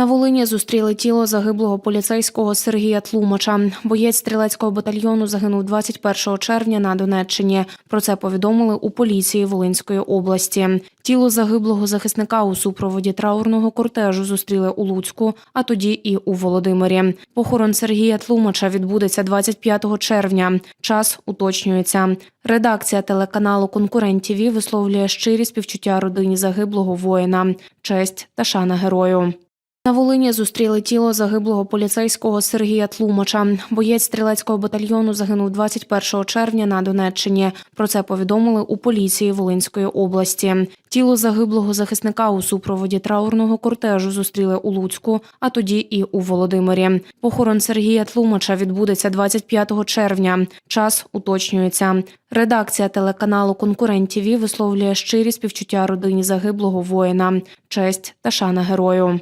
На Волині зустріли тіло загиблого поліцейського Сергія Тлумача. Боєць стрілецького батальйону загинув 21 червня на Донеччині. Про це повідомили у поліції Волинської області. Тіло загиблого захисника у супроводі траурного кортежу зустріли у Луцьку, а тоді і у Володимирі. Похорон Сергія Тлумача відбудеться 25 червня. Час уточнюється. Редакція телеканалу Конкурент ТІВІ висловлює щирі співчуття родині загиблого воїна, честь та шана герою. На Волині зустріли тіло загиблого поліцейського Сергія Тлумача. Боєць стрілецького батальйону загинув 21 червня на Донеччині. Про це повідомили у поліції Волинської області. Тіло загиблого захисника у супроводі траурного кортежу зустріли у Луцьку, а тоді і у Володимирі. Похорон Сергія Тлумача відбудеться 25 червня. Час уточнюється. Редакція телеканалу Конкурент ТІВІ висловлює щирі співчуття родині загиблого воїна, честь та шана герою.